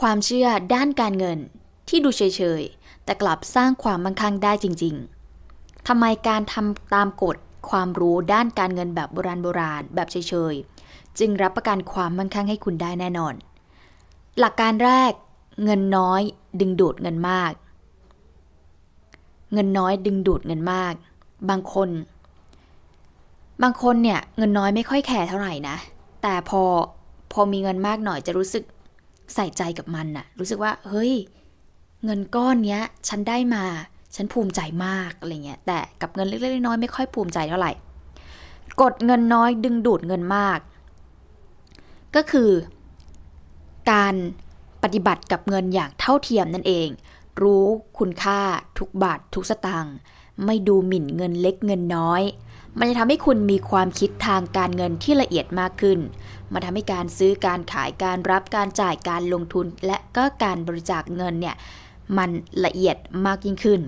ความเชื่อด้านการเงินที่ดูเฉยๆ แต่กลับสร้างความมั่งคั่งได้จริงๆ ทำไมการทำตามกฎความรู้ด้านการเงินแบบโบราณโบราณแบบเฉยๆ จึงรับประกันความมั่งคั่งให้คุณได้แน่นอน หลักการแรกเงินน้อยดึงดูดเงินมาก เงินน้อยดึงดูดเงินมาก บางคน บางคนเนี่ยเงินน้อยไม่ค่อยแคร์เท่าไหร่นะ แต่พอพอมีเงินมากหน่อยจะรู้สึก ใส่ใจกับมันน่ะ รู้สึกว่า เฮ้ย เงินก้อนเนี้ย ฉันได้มา ฉันภูมิใจมากอะไรเงี้ย แต่กับเงินเล็กๆน้อยๆไม่ค่อยภูมิใจเท่าไหร่ กดเงินน้อยดึงดูดเงินมาก ก็คือ การปฏิบัติกับเงินอย่างเท่าเทียมนั่นเอง รู้คุณค่าทุกบาททุกสตางค์ไม่ดูหมิ่นเงินเล็กเงินน้อย มันจะทำให้คุณมีความคิดทางการเงินที่ละเอียดมากขึ้นมาทำให้การซื้อการขายการรับการจ่ายการลงทุน และก็การบริจาคเงินเนี่ยมันละเอียดมากยิ่งขึ้น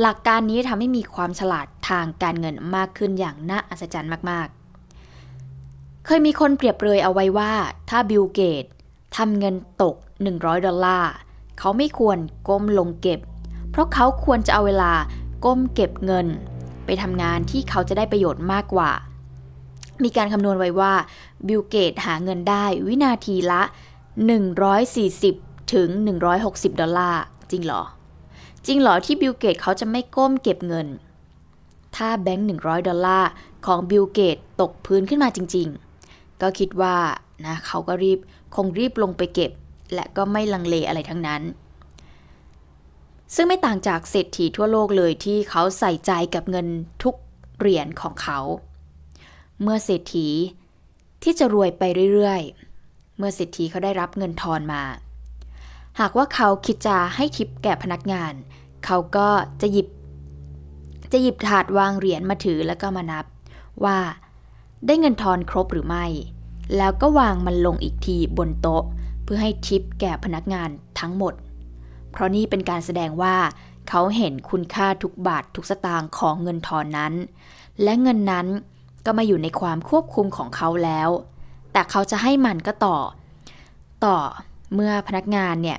หลักการนี้ทำให้มีความฉลาดทางการเงินมากขึ้นอย่างน่าอัศจรรย์มากๆ เคยมีคนเปรียบเปรยเอาไว้ว่า ถ้าบิลเกตทำเงินตก 100 ดอลลาร์ เขาไม่ควรก้มลงเก็บ เพราะเขาควรจะเอาเวลาก้มเก็บเงิน ไปทำงานที่เขาจะได้ประโยชน์มากกว่า มีการคำนวณไว้ว่าบิลเกตหาเงินได้วินาทีละ 140 ถึง 160 ดอลลาร์ จริงเหรอ จริงเหรอที่บิลเกตเขาจะไม่ก้มเก็บเงิน ถ้าแบงค์ 100 ดอลลาร์ของบิลเกตตกพื้นขึ้นมาจริง ๆ ก็คิดว่านะเขาก็รีบคงรีบลงไปเก็บ และก็ไม่ลังเลอะไรทั้งนั้น ซึ่งไม่ต่างจากเศรษฐีทั่วโลกเลยที่เขาใส่ใจกับเงินทุกเหรียญของเขา เมื่อเศรษฐีที่จะรวยไปเรื่อยๆ เมื่อเศรษฐีเขาได้รับเงินทอนมา หากว่าเขาคิดจะให้ทิปแก่พนักงาน เขาก็จะหยิบ จะหยิบถาดวางเหรียญมาถือแล้วก็มานับ ว่าได้เงินทอนครบหรือไม่ แล้วก็วางมันลงอีกทีบนโต๊ะ เพื่อให้ทิปแก่พนักงานทั้งหมด เพราะนี่เป็นการแสดงว่า เขาเห็นคุณค่าทุกบาททุกสตางค์ของเงินทอนนั้น และเงินนั้นก็มาอยู่ในความควบคุมของเขาแล้ว แต่เขาจะให้มันก็ต่อ ต่อเมื่อพนักงานเนี่ย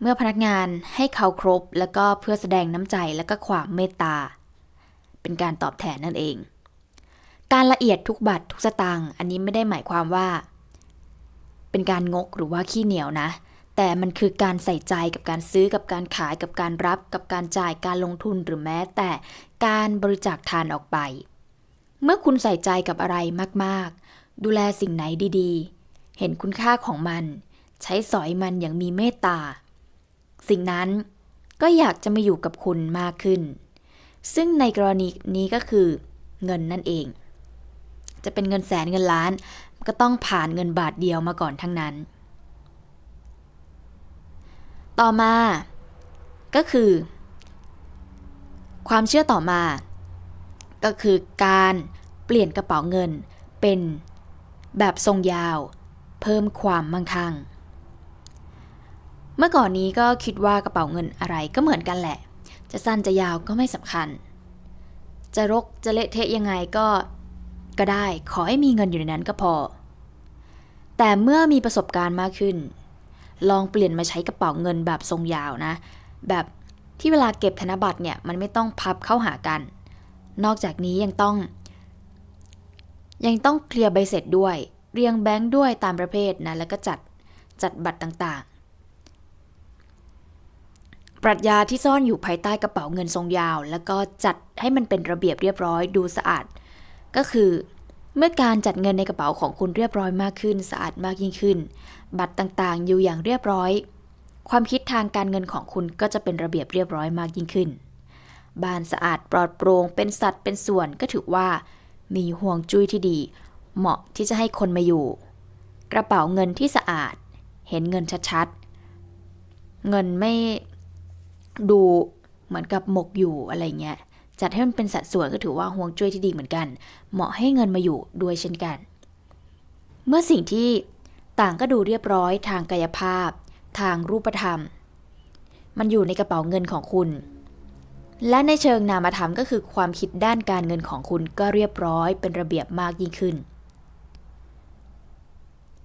เมื่อพนักงานให้เขาครบแล้วก็เพื่อแสดงน้ำใจและก็ความเมตตา เป็นการตอบแทนนั่นเอง การละเอียดทุกบาททุกสตางค์อันนี้ไม่ได้หมายความว่า เป็นการงกหรือว่าขี้เหนียวนะ แต่มันคือการใส่ใจกับการซื้อกับการขายกับการรับ กับการจ่ายการลงทุนหรือแม้แต่การบริจาคทานออกไป เมื่อคุณใส่ใจกับอะไรมากๆ ดูแลสิ่งไหนดีๆ เห็นคุณค่าของมัน ใช้สอยมันอย่างมีเมตตา สิ่งนั้นก็อยากจะมาอยู่กับคุณมากขึ้น ซึ่งในกรณีนี้ก็คือเงินนั่นเอง จะเป็นเงินแสนเงินล้าน ก็ต้องผ่านเงินบาทเดียวมาก่อนทั้งนั้น ต่อมา ก็คือ ความเชื่อต่อมา ก็คือการเปลี่ยนกระเป๋าเงินเป็นแบบทรงยาว เพิ่มความมั่งคั่ง เมื่อก่อนนี้ก็คิดว่ากระเป๋าเงินอะไรก็เหมือนกันแหละ จะสั้นจะยาวก็ไม่สำคัญ จะรกจะเละเทะยังไงก็ก็ได้ขอให้มีเงินอยู่ในนั้นก็พอ แต่เมื่อมีประสบการณ์มากขึ้น ลองเปลี่ยนมาใช้กระเป๋าเงินแบบทรงยาวนะ แบบที่เวลาเก็บธนบัตรเนี่ยมันไม่ต้องพับเข้าหากัน นอกจากนี้ยังต้อง ยังต้องเคลียร์ใบเสร็จด้วย เรียงแบงค์ด้วยตามประเภทนะ แล้วก็จัดจัดบัตรต่างๆปรัชญาที่ซ่อนอยู่ภายใต้กระเป๋าเงินทรงยาว แล้วก็จัดให้มันเป็นระเบียบเรียบร้อยดูสะอาด ก็คือ เมื่อการจัดเงินในกระเป๋าของคุณเรียบร้อยมากขึ้น สะอาดมากยิ่งขึ้น บัตรต่างๆ อยู่อย่างเรียบร้อย ความคิดทางการเงินของคุณก็จะเป็นระเบียบเรียบร้อยมากยิ่งขึ้น บ้านสะอาดปลอดโปร่งเป็นสัดเป็นส่วนก็ถือว่า มีห่วงจุ้ยที่ดี เหมาะที่จะให้คนมาอยู่ กระเป๋าเงินที่สะอาด เห็นเงินชัดๆ เงินไม่ดูเหมือนกับหมกอยู่อะไรเงี้ย จัดให้มันเป็นสัดส่วนก็ถือว่าห่วงจุ้ยที่ดีเหมือนกัน เหมาะให้เงินมาอยู่ด้วยเช่นกัน เมื่อสิ่งที่ต่างก็ดูเรียบร้อยทางกายภาพ ทางรูปธรรม มันอยู่ในกระเป๋าเงินของคุณ และในเชิงนามธรรมก็คือความคิดด้านการเงินของคุณก็เรียบร้อยเป็นระเบียบมากยิ่งขึ้น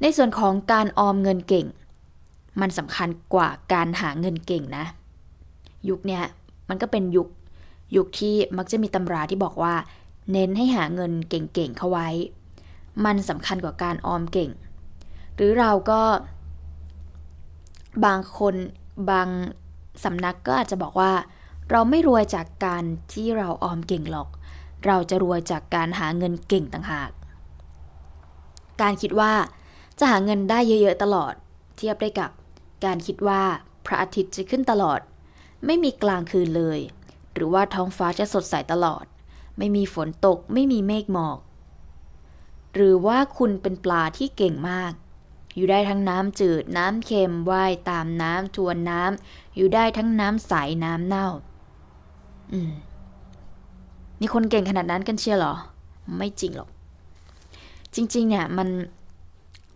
ในส่วนของการออมเงินเก่ง มันสำคัญกว่าการหาเงินเก่งนะ ยุคนี้มันก็เป็นยุค ยุคที่มักจะมีตำราที่บอกว่า เน้นให้หาเงินเก่งๆเข้าไว้ มันสำคัญกว่าการออมเก่ง หรือเราก็ บางคนบางสำนักก็อาจจะบอกว่า เราไม่รวยจากการที่เราออมเก่งหรอก เราจะรวยจากการหาเงินเก่งต่างหาก การคิดว่าจะหาเงินได้เยอะๆตลอด เทียบได้กับ การคิดว่าพระอาทิตย์จะขึ้นตลอด ไม่มีกลางคืนเลย หรือว่าท้องฟ้าจะสดใสตลอด ไม่มีฝนตกไม่มีเมฆหมอก หรือว่าคุณเป็นปลาที่เก่งมาก อยู่ได้ทั้งน้ำจืดน้ำเค็มว่ายตามน้ำทวนน้ำอยู่ได้ทั้งน้ำใสน้ำเน่า อืมมีคนเก่งขนาดนั้นกันเชียวหรอ ไม่จริงหรอก จริง ๆ เนี่ยมัน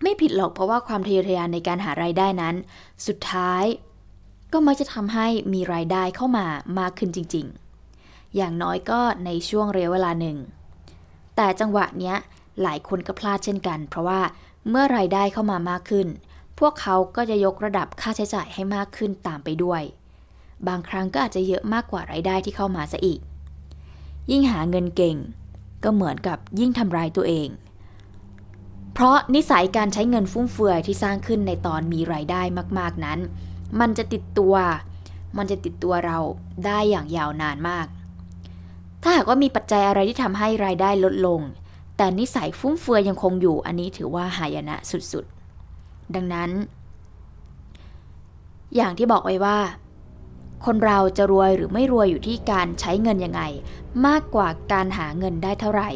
ไม่ผิดหรอกเพราะว่าความทะเยอทะยานในการหารายได้นั้น สุดท้าย ก็มักจะทำให้มีรายได้เข้ามามากขึ้นจริงๆ อย่างน้อยก็ในช่วงระยะเวลาหนึ่ง แต่จังหวะเนี้ยหลายคนก็พลาดเช่นกัน เพราะว่าเมื่อรายได้เข้ามามากขึ้น พวกเขาก็จะยกระดับค่าใช้จ่ายให้มากขึ้นตามไปด้วย บางครั้งก็อาจจะเยอะมากกว่ารายได้ที่เข้ามาซะอีก ยิ่งหาเงินเก่ง ก็เหมือนกับยิ่งทำร้ายตัวเอง เพราะนิสัยการใช้เงินฟุ่มเฟือยที่สร้างขึ้นในตอนมีรายได้มากๆนั้น มันจะติดตัว มันจะติดตัวเราได้อย่างยาวนานมาก ถ้าหากว่ามีปัจจัยอะไรที่ทำให้รายได้ลดลง แต่นิสัยฟุ่มเฟือยยังคงอยู่ อันนี้ถือว่าหายนะสุดๆ ดังนั้น อย่างที่บอกไว้ว่า คนเราจะรวยหรือไม่รวยอยู่ที่การใช้เงินยังไง มากกว่าการหาเงินได้เท่าไหร่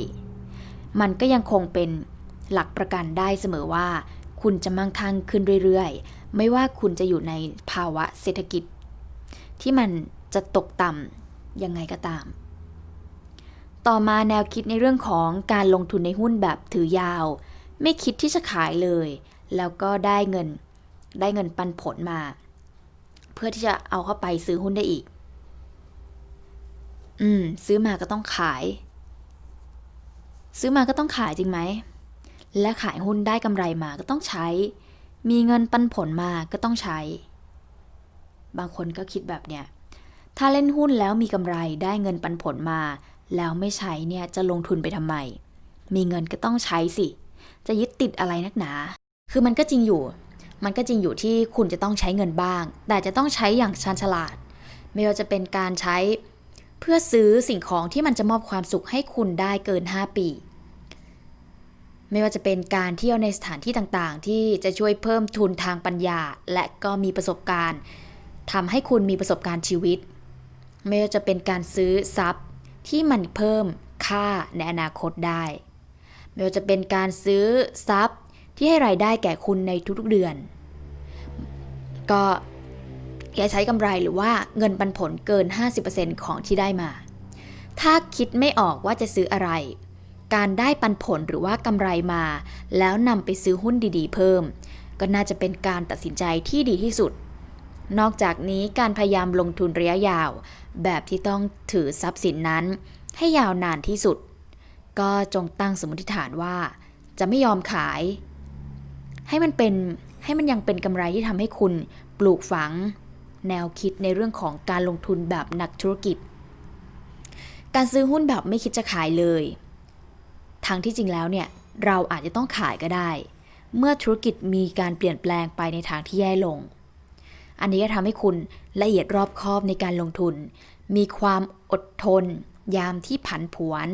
มันก็ยังคงเป็นหลักประกันได้เสมอว่า คุณจะมั่งคั่งขึ้นเรื่อยๆ ไม่ว่าคุณจะอยู่ในภาวะเศรษฐกิจ ที่มันจะตกต่ำยังไงก็ตาม ต่อมาแนวคิดในเรื่องของการลงทุนในหุ้นแบบถือยาว ไม่คิดที่จะขายเลย แล้วก็ได้เงินได้เงินปันผลมา เพื่อที่จะเอาเข้าไปซื้อหุ้นได้อีก อืม ซื้อมาก็ต้องขาย ซื้อมาก็ต้องขายจริงไหมและขายหุ้นได้กำไรมาก็ต้องใช้ มีเงินปันผลมาก็ต้องใช้ บางคนก็คิดแบบเนี้ย ถ้าเล่นหุ้นแล้วมีกำไรได้เงินปันผลมา แล้วไม่ใช้เนี่ยจะลงทุนไปทำไม มีเงินก็ต้องใช้สิ จะยึดติดอะไรนักหนา คือมันก็จริงอยู่ มันก็จริงอยู่ที่คุณจะต้องใช้เงินบ้าง แต่จะต้องใช้อย่างชาญฉลาด ไม่ว่าจะเป็นการใช้เพื่อซื้อสิ่งของที่มันจะมอบความสุขให้คุณได้เกิน 5 ปี ไม่ว่าจะเป็นการเที่ยวในสถานที่ต่างๆ ที่จะช่วยเพิ่มทุนทางปัญญา และก็มีประสบการณ์ทำให้คุณมีประสบการณ์ชีวิต ไม่ว่าจะเป็นการซื้อทรัพย์ที่มันเพิ่มค่าในอนาคตได้ ไม่ว่าจะเป็นการซื้อทรัพย์ที่ให้รายได้แก่คุณในทุกๆเดือน ก็อย่าใช้กำไรหรือว่าเงินปันผลเกิน 50%ของที่ได้มา ถ้าคิดไม่ออกว่าจะซื้ออะไร การได้ปันผลหรือว่ากำไรมา แล้วนำไปซื้อหุ้นดีๆ เพิ่ม ก็น่าจะเป็นการตัดสินใจที่ดีที่สุด นอกจากนี้การพยายามลงทุนระยะยาว แบบที่ต้องถือทรัพย์สินนั้น ให้ยาวนานที่สุด ก็จงตั้งสมมติฐานว่า จะไม่ยอมขาย ให้มันเป็นให้มันยังเป็นกำไรที่ทำให้คุณปลูกฝัง แนวคิดในเรื่องของการลงทุนแบบนักธุรกิจ การซื้อหุ้นแบบไม่คิดจะขายเลย ทางที่จริงแล้วเนี่ยเราอาจจะต้องขายก็ได้ เมื่อธุรกิจมีการเปลี่ยนแปลงไปในทางที่แย่ลง อันนี้ก็ทำให้คุณละเอียดรอบคอบในการลงทุน มีความอดทน ยามที่ผันผวน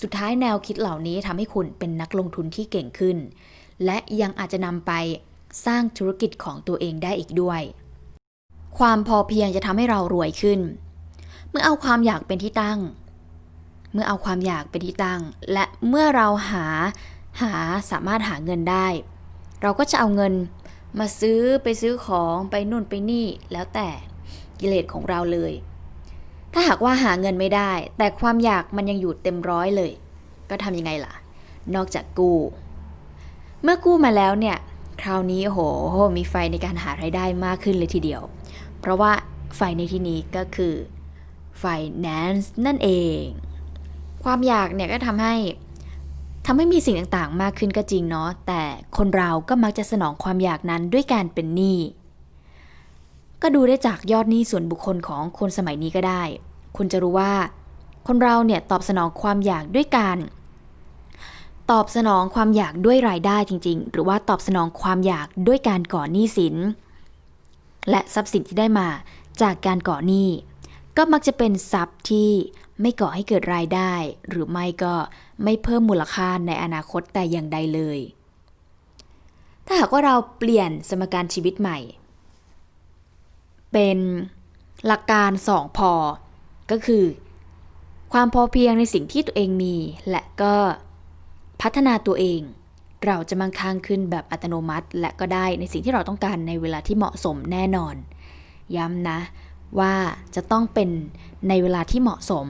สุดท้ายแนวคิดเหล่านี้ทำให้คุณเป็นนักลงทุนที่เก่งขึ้น และยังอาจจะนำไปสร้างธุรกิจของตัวเองได้อีกด้วย ความพอเพียงจะทำให้เรารวยขึ้น เมื่อเอาความอยากเป็นที่ตั้ง มื่อเอาความอยากเป็นที่ตั้ง และเมื่อเราหาหาสามารถหาเงินได้ เราก็จะเอาเงินมาซื้อไปซื้อของไปนู่นไปนี่แล้วแต่กิเลสของเราเลย ถ้าหากว่าหาเงินไม่ได้ แต่ความอยากมันยังอยู่เต็มร้อยเลย ก็ทำยังไงล่ะ นอกจากกู้ เมื่อกู้มาแล้วเนี่ย คราวนี้โอ้โหมีไฟในการหารายได้มากขึ้นเลยทีเดียว เพราะว่าไฟในที่นี้ก็คือ finance นั่นเอง ความอยากเนี่ยก็ทำให้ทำให้มีสิ่งต่างๆ มากขึ้นก็จริงเนาะแต่คนเราก็มักจะสนองความอยากนั้นด้วยการเป็นหนี้ก็ดูได้จากยอดหนี้ส่วนบุคคลของคนสมัยนี้ก็ได้ คุณจะรู้ว่า คนเราเนี่ยตอบสนองความอยากด้วยการ ตอบสนองความอยากด้วยรายได้จริง ๆ หรือว่าตอบสนองความอยากด้วยการก่อหนี้สิน และทรัพย์สินที่ได้มาจากการก่อหนี้ก็มักจะเป็นทรัพย์ที่ ไม่ก่อให้เกิดรายได้ หรือไม่ก็ไม่เพิ่มมูลค่าในอนาคตแต่อย่างใดเลย ถ้าหากว่าเราเปลี่ยนสมการชีวิตใหม่ เป็นหลักการสองพอ ก็คือ ความพอเพียงในสิ่งที่ตัวเองมี และก็พัฒนาตัวเอง เราจะมั่งคั่งขึ้นแบบอัตโนมัติ และก็ได้ในสิ่งที่เราต้องการในเวลาที่เหมาะสมแน่นอน ย้ำนะ ว่าจะต้องเป็นในเวลาที่เหมาะสม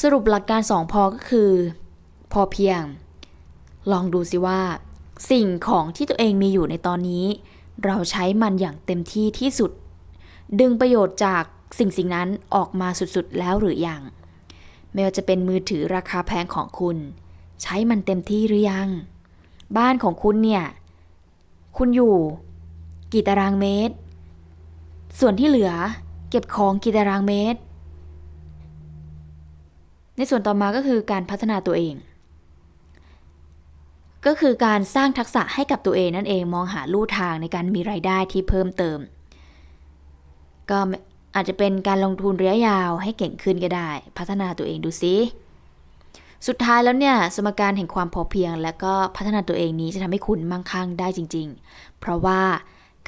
สรุปหลักการสองพอก็คือ พอเพียง ลองดูสิว่า สิ่งของที่ตัวเองมีอยู่ในตอนนี้ เราใช้มันอย่างเต็มที่ที่สุด ดึงประโยชน์จากสิ่งสิ่งนั้นออกมาสุดๆแล้วหรือยัง ไม่ว่าจะเป็นมือถือราคาแพงของคุณ ใช้มันเต็มที่หรือยัง บ้านของคุณเนี่ย คุณอยู่ กี่ตารางเมตร ส่วนที่เหลือเก็บของกี่ตารางเมตร ในส่วนต่อมาก็คือการพัฒนาตัวเอง ก็คือการสร้างทักษะให้กับตัวเองนั่นเองมองหาลู่ทางในการมีรายได้ที่เพิ่มเติม ก็อาจจะเป็นการลงทุนระยะยาวให้เก่งขึ้นก็ได้ พัฒนาตัวเองดูซิสุดท้ายแล้วเนี่ยสมการแห่งความพอเพียง และก็พัฒนาตัวเองนี้จะทำให้คุณมั่งคั่งได้จริง ๆ เพราะว่า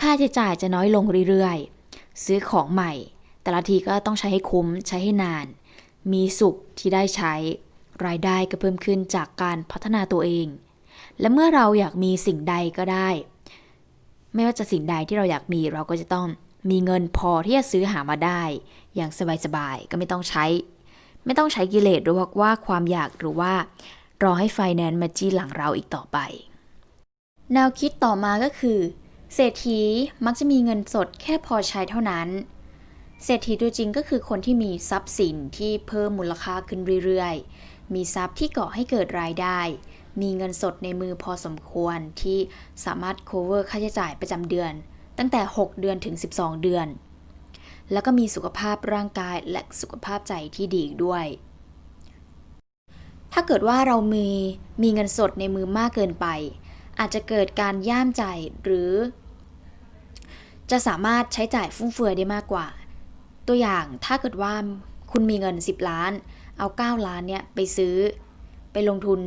ค่าใช้จ่ายจะน้อยลงเรื่อยๆ ซื้อของใหม่ แต่ละทีก็ต้องใช้ให้คุ้มใช้ให้นาน มีสุขที่ได้ใช้ รายได้ก็เพิ่มขึ้นจากการพัฒนาตัวเอง และเมื่อเราอยากมีสิ่งใดก็ได้ ไม่ว่าจะสิ่งใดที่เราอยากมีเราก็จะต้องมีเงินพอที่จะซื้อหามาได้ อย่างสบายๆก็ไม่ต้องใช้ ไม่ต้องใช้กิเลสหรือว่าความอยากหรือว่ารอให้ไฟแนนซ์มาจี้หลังเราอีกต่อไป แนวคิดต่อมาก็คือ เศรษฐีมักจะมีเงินสดแค่พอใช้เท่านั้น เศรษฐีตัวจริงก็คือคนที่มีทรัพย์สินที่เพิ่มมูลค่าขึ้นเรื่อยๆ มีทรัพย์ที่ก่อให้เกิดรายได้ มีเงินสดในมือพอสมควรที่สามารถ cover ค่าใช้จ่ายประจำเดือน ตั้งแต่ 6 เดือนถึง 12 เดือน แล้วก็มีสุขภาพร่างกายและสุขภาพใจที่ดีอีกด้วย ถ้าเกิดว่าเรามีมีเงินสดในมือมากเกินไปอาจจะเกิดการย่ามใจหรือ จะสามารถใช้จ่ายฟุ่มเฟือยได้มากกว่า ตัวอย่างถ้าเกิดว่าคุณมีเงิน 10 ล้าน เอา 9 ล้านเนี่ยไปซื้อ ไปลงทุน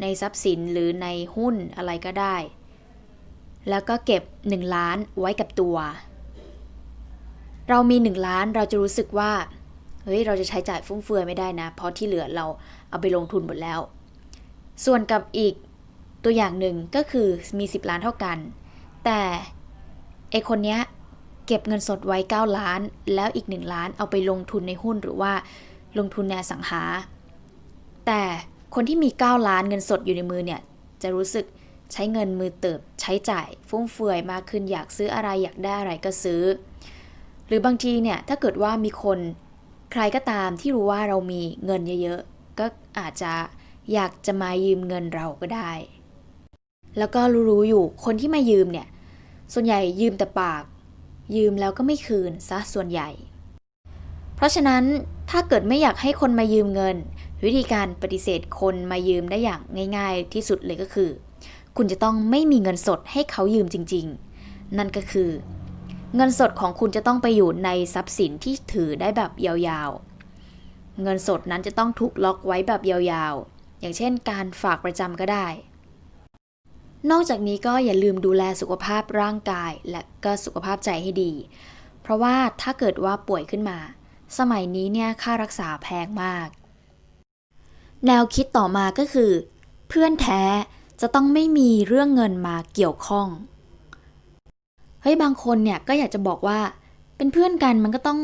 ในทรัพย์สินหรือในหุ้นอะไรก็ได้ แล้วก็เก็บ 1 ล้านไว้กับตัว เรามี 1 ล้านเราจะรู้สึกว่าเฮ้ยเราจะใช้จ่ายฟุ่มเฟือยไม่ได้นะ เพราะที่เหลือเราเอาไปลงทุนหมดแล้ว ส่วนกับอีกตัวอย่างหนึ่งก็คือมี 10 ล้านเท่ากัน แต่ ไอคนเนี้ยเก็บเงินสดไว้ 9 ล้าน แล้วอีก 1 ล้านเอาไปลงทุนในหุ้นหรือว่าลงทุนในสังหา แต่คนที่มี 9 ล้านเงินสดอยู่ในมือเนี่ยจะรู้สึกใช้เงินมือเติบใช้จ่าย ฟุ่มเฟือยมากขึ้นอยากซื้ออะไรอยากได้อะไรก็ซื้อ หรือบางทีเนี่ยถ้าเกิดว่ามีคนใครก็ตามที่รู้ว่าเรามีเงินเยอะๆ ก็อาจจะอยากจะมายืมเงินเราก็ได้ แล้วก็รู้ๆอยู่คนที่มายืมเนี่ย ส่วนใหญ่ยืมแต่ปาก ยืมแล้วก็ไม่คืนซะส่วนใหญ่ เพราะฉะนั้นถ้าเกิดไม่อยากให้คนมายืมเงิน วิธีการปฏิเสธคนมายืมได้อย่างง่าย ๆ ที่สุดเลยก็คือ คุณจะต้องไม่มีเงินสดให้เขายืมจริง ๆ นั่นก็คือ เงินสดของคุณจะต้องไปอยู่ในทรัพย์สินที่ถือได้แบบยาวๆ เงินสดนั้นจะต้องถูกล็อกไว้แบบยาวๆ อย่างเช่น การฝากประจำก็ได้ นอกจากนี้ก็อย่าลืมดูแลสุขภาพร่างกายและก็สุขภาพใจให้ดี เพราะว่าถ้าเกิดว่าป่วยขึ้นมา สมัยนี้เนี่ยค่ารักษาแพงมาก แนวคิดต่อมาก็คือ เพื่อนแท้จะต้องไม่มีเรื่องเงินมาเกี่ยวข้องเฮ้ยบางคนเนี่ยก็อยากจะบอกว่า เป็นเพื่อนกันมันก็ต้อง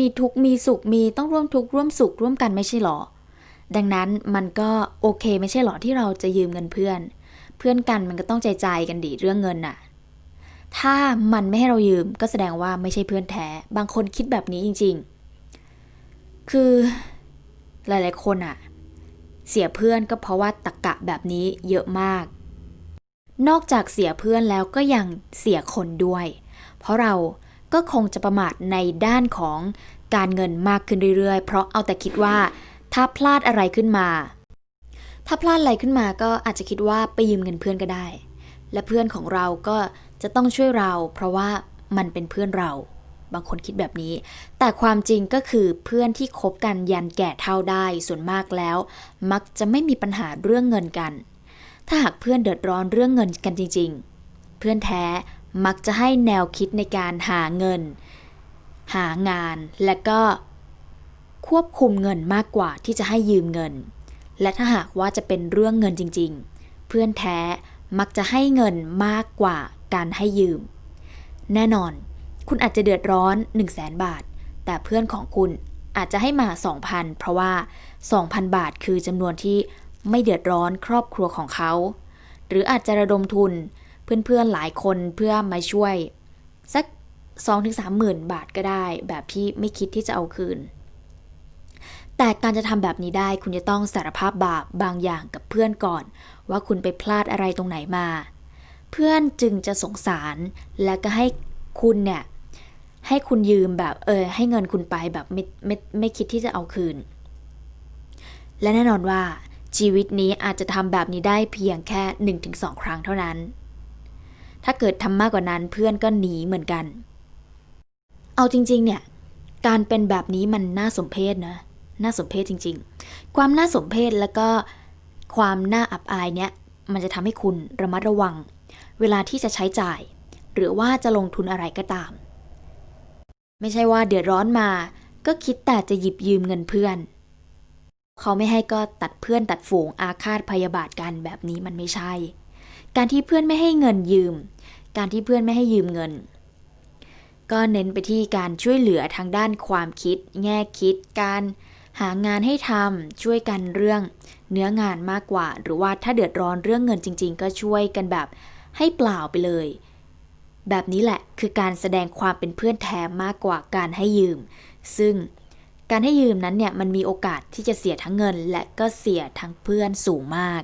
มีทุกมีสุขมีต้องร่วมทุกข์ร่วมสุขร่วมกันไม่ใช่หรอ ดังนั้นมันก็โอเคไม่ใช่หรอที่เราจะยืมเงินเพื่อน เพื่อนกันมันก็ต้องใจใจกันดีเรื่องเงินน่ะ ถ้ามันไม่ให้เรายืมก็แสดงว่าไม่ใช่เพื่อนแท้ บางคนคิดแบบนี้จริง ๆ คือหลายๆคนอะเสียเพื่อนก็เพราะว่าตะกะแบบนี้เยอะมาก นอกจากเสียเพื่อนแล้วก็ยังเสียคนด้วย เพราะเราก็คงจะประมาทในด้านของการเงินมากขึ้นเรื่อยๆ เพราะเอาแต่คิดว่าถ้าพลาดอะไรขึ้นมา ถ้าพลาดอะไรขึ้นมาก็อาจจะคิดว่าไปยืมเงินเพื่อนก็ได้ และเพื่อนของเราก็จะต้องช่วยเรา เพราะว่ามันเป็นเพื่อนเรา บางคนคิดแบบนี้ แต่ความจริงก็คือเพื่อนที่คบกันยันแก่เท่าได้ส่วนมากแล้ว มักจะไม่มีปัญหาเรื่องเงินกัน ถ้าหากเพื่อนเดือดร้อนเรื่องเงินกันจริง ๆ เพื่อนแท้มักจะให้แนวคิดในการหาเงิน หางานและก็ควบคุมเงินมากกว่าที่จะให้ยืมเงิน และถ้าหากว่าจะเป็นเรื่องเงินจริงๆ เพื่อนแท้มักจะให้เงินมากกว่าการให้ยืม แน่นอน คุณอาจจะเดือดร้อน 1 0 0 0 0แบาท แต่เพื่อนของคุณอาจจะให้มา 2,000 เพราะว่า 2,000 บาทคือจำนวนที่ไม่เดือดร้อนครอบครัวของเขา หรืออาจจะระดมทุนเพื่อนๆหลายคนเพื่อมาช่วย สัก 2-3หมื่นบาทก็ได้ แบบที่ไม่คิดที่จะเอาคืน แต่การจะทำแบบนี้ได้คุณจะต้องสารภาพบาปบางอย่างกับเพื่อนก่อน ว่าคุณไปพลาดอะไรตรงไหนมา เพื่อนจึงจะสงสาร และก็ให้คุณเนี่ยให้คุณยืมแบบเออให้เงินคุณไปแบบไม่ไม่ไม่คิดที่จะเอาคืน และแน่นอนว่าชีวิตนี้อาจจะทำแบบนี้ได้เพียงแค่ 1-2 ครั้งเท่านั้น ถ้าเกิดทำมากกว่านั้นเพื่อนก็หนีเหมือนกัน เอาจริงๆเนี่ย การเป็นแบบนี้มันน่าสมเพชนะ น่าสมเพชจริง ๆ ความน่าสมเพชแล้วก็ความน่าอับอายเนี่ยมันจะทำให้คุณระมัดระวัง เวลาที่จะใช้จ่าย หรือว่าจะลงทุนอะไรก็ตาม ไม่ใช่ว่าเดือดร้อนมา ก็คิดแต่จะหยิบยืมเงินเพื่อน เขาไม่ให้ก็ตัดเพื่อนตัดฝูงอาฆาตพยาบาทกันแบบนี้มันไม่ใช่ การที่เพื่อนไม่ให้เงินยืม การที่เพื่อนไม่ให้ยืมเงิน ก็เน้นไปที่การช่วยเหลือทางด้านความคิด แง่คิด การ หางานให้ทำช่วยกันเรื่องเนื้องานมากกว่า หรือว่าถ้าเดือดร้อนเรื่องเงินจริง ๆ ก็ช่วยกันแบบให้เปล่าไปเลย แบบนี้แหละคือการแสดงความเป็นเพื่อนแท้มากกว่าการให้ยืม ซึ่งการให้ยืมนั้นเนี่ยมันมีโอกาสที่จะเสียทั้งเงิน และก็เสียทั้งเพื่อนสูงมาก